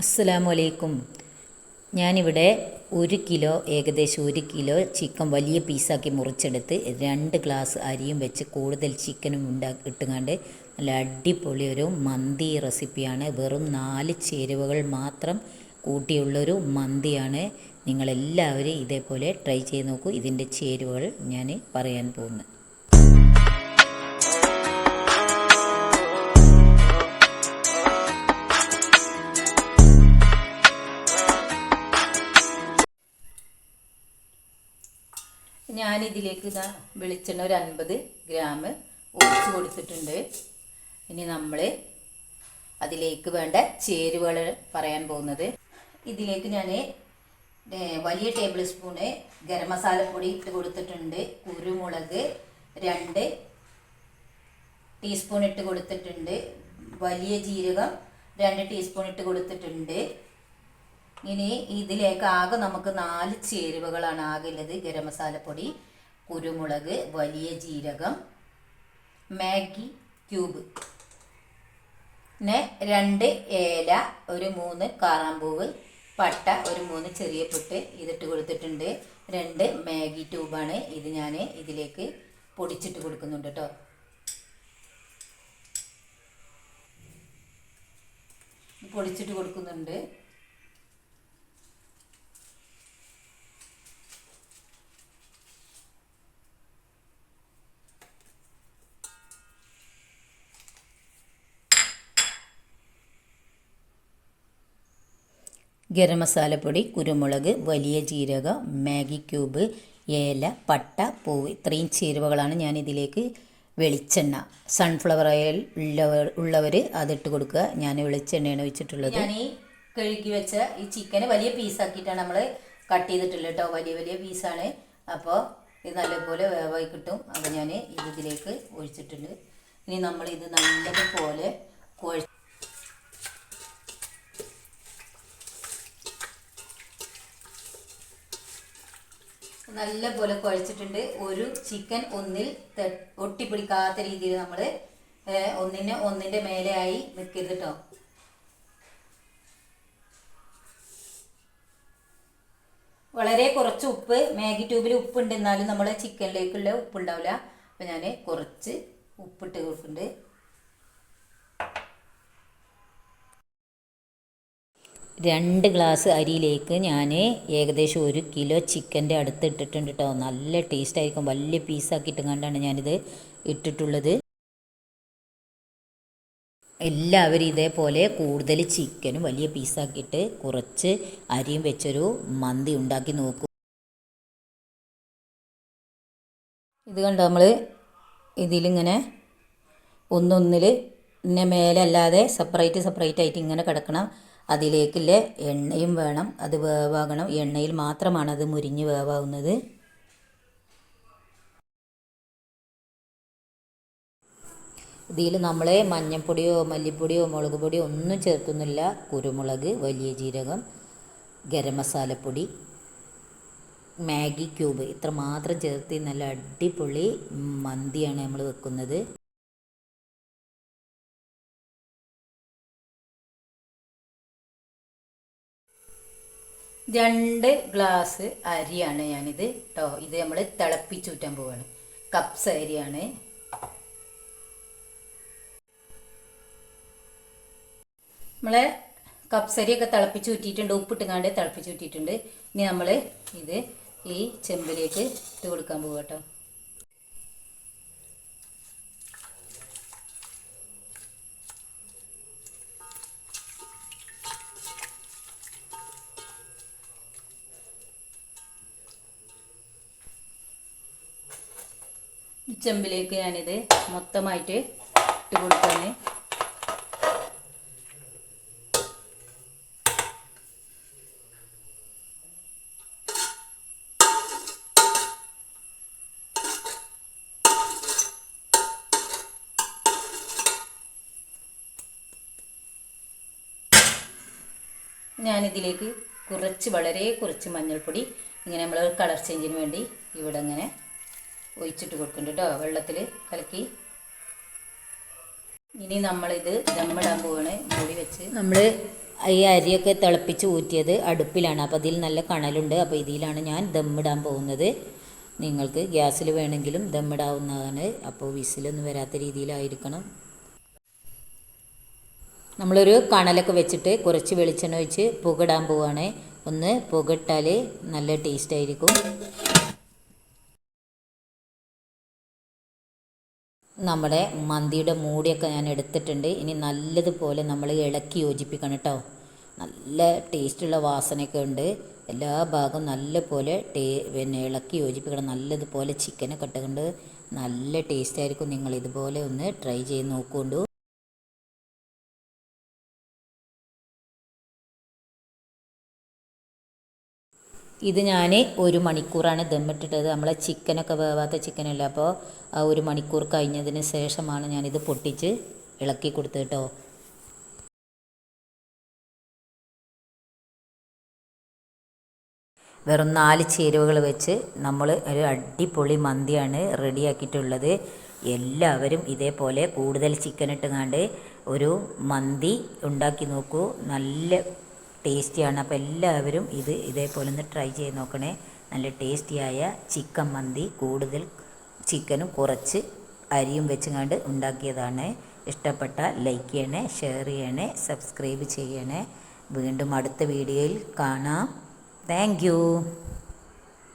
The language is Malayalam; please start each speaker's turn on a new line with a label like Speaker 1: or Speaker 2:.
Speaker 1: അസ്സലാമലൈക്കും ഞാനിവിടെ ഒരു കിലോ ഏകദേശം ഒരു കിലോ ചിക്കൻ വലിയ പീസാക്കി മുറിച്ചെടുത്ത് രണ്ട് ഗ്ലാസ് അരിയും വെച്ച് കൂടുതൽ ചിക്കനും ഉണ്ടാ ഇട്ടുകൊണ്ട് നല്ല അടിപൊളി ഒരു മന്തി റെസിപ്പിയാണ്. വെറും നാല് ചേരുവകൾ മാത്രം കൂട്ടിയുള്ളൊരു മന്തിയാണ്. നിങ്ങളെല്ലാവരും ഇതേപോലെ ട്രൈ ചെയ്ത് നോക്കൂ. ഇതിന്റെ ചേരുവകൾ ഞാൻ പറയാൻ പോകുന്നു ഞാനിതിലേക്ക് ഇതാ വെളിച്ചെണ്ണ ഒരു അൻപത് ഗ്രാം ഒഴിച്ച് കൊടുത്തിട്ടുണ്ട്. ഇനി നമ്മൾ അതിലേക്ക് വേണ്ട ചേരുവകൾ പറയാൻ പോകുന്നത്. ഇതിലേക്ക് ഞാൻ വലിയ ടേബിൾ സ്പൂണ് ഗരം മസാലപ്പൊടി ഇട്ട് കൊടുത്തിട്ടുണ്ട്. കുരുമുളക് രണ്ട് ടീസ്പൂൺ ഇട്ട് കൊടുത്തിട്ടുണ്ട്. വലിയ ജീരകം രണ്ട് ടീസ്പൂൺ ഇട്ട് കൊടുത്തിട്ടുണ്ട്. ഇനി ഇതിലേക്ക് ആകെ നമുക്ക് നാല് ചേരുവകളാണ് ആകെ ഉള്ളത് ഗരം മസാലപ്പൊടി കുരുമുളക് വലിയ ജീരകം മാഗി ക്യൂബ്. പിന്നെ രണ്ട് ഏല ഒരു മൂന്ന് കാറാമ്പൂവ് പട്ട ഒരു മൂന്ന് ചെറിയ പുട്ട് ഇതിട്ട് കൊടുത്തിട്ടുണ്ട്. രണ്ട് മാഗി ട്യൂബാണ് ഇത് ഞാൻ ഇതിലേക്ക് പൊടിച്ചിട്ട് കൊടുക്കുന്നുണ്ട് കേട്ടോ. പൊടിച്ചിട്ട് കൊടുക്കുന്നുണ്ട്. ഗരം മസാലപ്പൊടി കുരുമുളക് വലിയ ജീരകം മാഗി ക്യൂബ് ഏല പട്ട പൂവ് ഇത്രയും ചേരുവകളാണ് ഞാൻ ഇതിലേക്ക് വെളിച്ചെണ്ണ. സൺഫ്ലവർ ഓയിൽ ഉള്ളവർ ഉള്ളവർ അതിട്ട് കൊടുക്കുക. ഞാൻ വെളിച്ചെണ്ണയാണ് വെച്ചിട്ടുള്ളത് ഞാൻ ഈ കഴുകി വെച്ച ഈ ചിക്കന് വലിയ പീസാക്കിയിട്ടാണ് നമ്മൾ കട്ട് ചെയ്തിട്ടുള്ളത് കേട്ടോ. വലിയ വലിയ പീസാണ് അപ്പോൾ ഇത് നല്ലപോലെ വേവായി കിട്ടും. അപ്പോൾ ഞാൻ ഇത് ഇതിലേക്ക് ഒഴിച്ചിട്ടുണ്ട്. ഇനി നമ്മൾ ഇത് നല്ലതുപോലെ കുഴ നല്ല പോലെ കുഴച്ചിട്ടുണ്ട്. ഒരു ചിക്കൻ ഒന്നിൽ ഒട്ടിപ്പിടിക്കാത്ത രീതിയിൽ നമ്മൾ ഒന്നിന് ഒന്നിന്റെ മേലെയായി നിൽക്കരുത് കേട്ടോ വളരെ കുറച്ച് ഉപ്പ് മാഗി ട്യൂബിൽ ഉപ്പുണ്ട്. എന്നാലും നമ്മൾ ചിക്കനിലേക്കുള്ള ഉപ്പ് ഉണ്ടാവില്ല അപ്പം ഞാൻ കുറച്ച് ഉപ്പിട്ട് കൊടുക്കുന്നുണ്ട്. രണ്ട് ഗ്ലാസ് അരിയിലേക്ക് ഞാൻ ഏകദേശം ഒരു കിലോ ചിക്കന്റെ അടുത്ത് ഇട്ടിട്ടുണ്ട് കേട്ടോ നല്ല ടേസ്റ്റ് ആയിരിക്കും. വലിയ പീസാക്കിയിട്ട് കണ്ടാണ് ഞാനിത് ഇട്ടിട്ടുള്ളത്. എല്ലാവരും ഇതേപോലെ കൂടുതൽ ചിക്കനും വലിയ പീസാക്കിയിട്ട് കുറച്ച് അരിയും വെച്ചൊരു മന്തി ഉണ്ടാക്കി നോക്കും. ഇത് കണ്ടോ നമ്മൾ ഇതിലിങ്ങനെ ഒന്നൊന്നിൽ പിന്നെ മേലല്ലാതെ സെപ്പറേറ്റ് സെപ്പറേറ്റ് ആയിട്ട് ഇങ്ങനെ കിടക്കണം. അതിലേക്കുള്ള എണ്ണയും വേണം. അത് വേവാകണം. എണ്ണയിൽ മാത്രമാണ് അത് മുരിഞ്ഞ് വേവാകുന്നത് ഇതിൽ നമ്മൾ മഞ്ഞൾപ്പൊടിയോ മല്ലിപ്പൊടിയോ മുളക് പൊടിയോ ഒന്നും ചേർക്കുന്നില്ല കുരുമുളക് വലിയ ജീരകം ഗരം മസാലപ്പൊടി മാഗി ക്യൂബ്. ഇത്ര മാത്രം ചേർത്ത് നല്ല അടിപൊളി മന്തിയാണ് നമ്മൾ വെക്കുന്നത്. രണ്ട് ഗ്ലാസ് അരിയാണ് ഞാനിത് കേട്ടോ ഇത് നമ്മൾ തിളപ്പിച്ചൂറ്റാൻ പോവാണ്. കപ്സ് അരിയാണ്. നമ്മളെ കപ്സരിയൊക്കെ തിളപ്പിച്ച് ഊറ്റിയിട്ടുണ്ട് ഉപ്പിട്ടുങ്ങാണ്ട് തിളപ്പിച്ച് ഊറ്റിയിട്ടുണ്ട് ഇനി നമ്മൾ ഇത് ഈ ചെമ്പിലേക്ക് ഇട്ട് കൊടുക്കാൻ പോകാം കേട്ടോ ഈ ചെമ്പിലേക്ക് ഞാനിത് മൊത്തമായിട്ട് ഇട്ട് കൊടുക്കാണ് ഞാനിതിലേക്ക് കുറച്ച് വളരെ കുറച്ച് മഞ്ഞൾപ്പൊടി ഇങ്ങനെ നമ്മൾ കളർ ചേഞ്ചിന് വേണ്ടി ഇവിടെ ഇങ്ങനെ ഒഴിച്ചിട്ട് കൊടുക്കുന്നുണ്ട് കേട്ടോ വെള്ളത്തിൽ കലക്കി. ഇനി നമ്മളിത് ദമ്മിടാൻ പോവാണ്. മൂടി വെച്ച്. നമ്മൾ ഈ അരിയൊക്കെ തിളപ്പിച്ച് ഊറ്റിയത് അടുപ്പിലാണ്. അപ്പോൾ അതിൽ നല്ല കണലുണ്ട്. അപ്പോൾ ഇതിലാണ് ഞാൻ ദമ്മിടാൻ പോകുന്നത്. നിങ്ങൾക്ക് ഗ്യാസിൽ വേണമെങ്കിലും ദമ്മിടാവുന്നതാണ്. അപ്പോൾ വിസിലൊന്നും വരാത്ത രീതിയിലായിരിക്കണം. നമ്മളൊരു കണലൊക്കെ വെച്ചിട്ട് കുറച്ച് വെളിച്ചെണ്ണ ഒഴിച്ച് പുകടാൻ പോവുകയാണ് ഒന്ന് പുകട്ടാൽ നല്ല ടേസ്റ്റ് ആയിരിക്കും. നമ്മുടെ മന്തിയുടെ മൂടിയൊക്കെ ഞാൻ എടുത്തിട്ടുണ്ട്. ഇനി നല്ലതുപോലെ നമ്മൾ ഇളക്കി യോജിപ്പിക്കണം കേട്ടോ. നല്ല ടേസ്റ്റുള്ള വാസനയൊക്കെ ഉണ്ട്. എല്ലാ ഭാഗവും നല്ലപോലെ ടേ പിന്നെ ഇളക്കി യോജിപ്പിക്കണം. നല്ലതുപോലെ ചിക്കനൊക്കെ ഇട്ടുകൊണ്ട് നല്ല ടേസ്റ്റ് ആയിരിക്കും. നിങ്ങൾ ഇതുപോലെ ഒന്ന് ട്രൈ ചെയ്ത് നോക്കുകൊണ്ടു ഇത് ഞാൻ ഒരു മണിക്കൂറാണ് ദമ്മിട്ടിട്ടത്. നമ്മളെ ചിക്കനൊക്കെ വേവാത്ത ചിക്കനല്ലേ? അപ്പോൾ ആ ഒരു മണിക്കൂർ കഴിഞ്ഞതിന് ശേഷമാണ് ഞാനിത് പൊട്ടിച്ച് ഇളക്കി കൊടുത്തത് കേട്ടോ വെറും നാല് ചേരുവകൾ വെച്ച് നമ്മൾ ഒരു അടിപൊളി മന്തിയാണ് റെഡിയാക്കിയിട്ടുള്ളത്. എല്ലാവരും ഇതേപോലെ കൂടുതൽ ചിക്കൻ ഇട്ടുങ്ങാണ്ട് ഒരു മന്തി ഉണ്ടാക്കി നോക്കൂ. നല്ല ടേസ്റ്റിയാണ്. അപ്പോൾ എല്ലാവരും ഇത് ഇതേപോലെ ഒന്ന് ട്രൈ ചെയ്ത് നോക്കണേ. നല്ല ടേസ്റ്റിയായ ചിക്കൻ മന്തി കൂടുതൽ ചിക്കനും കുറച്ച് അരിയും വെച്ചുകൊണ്ട് ഉണ്ടാക്കിയതാണ്. ഇഷ്ടപ്പെട്ട ലൈക്ക് ചെയ്യണേ ഷെയർ ചെയ്യണേ സബ്സ്ക്രൈബ് ചെയ്യണേ. വീണ്ടും അടുത്ത വീഡിയോയിൽ കാണാം. താങ്ക്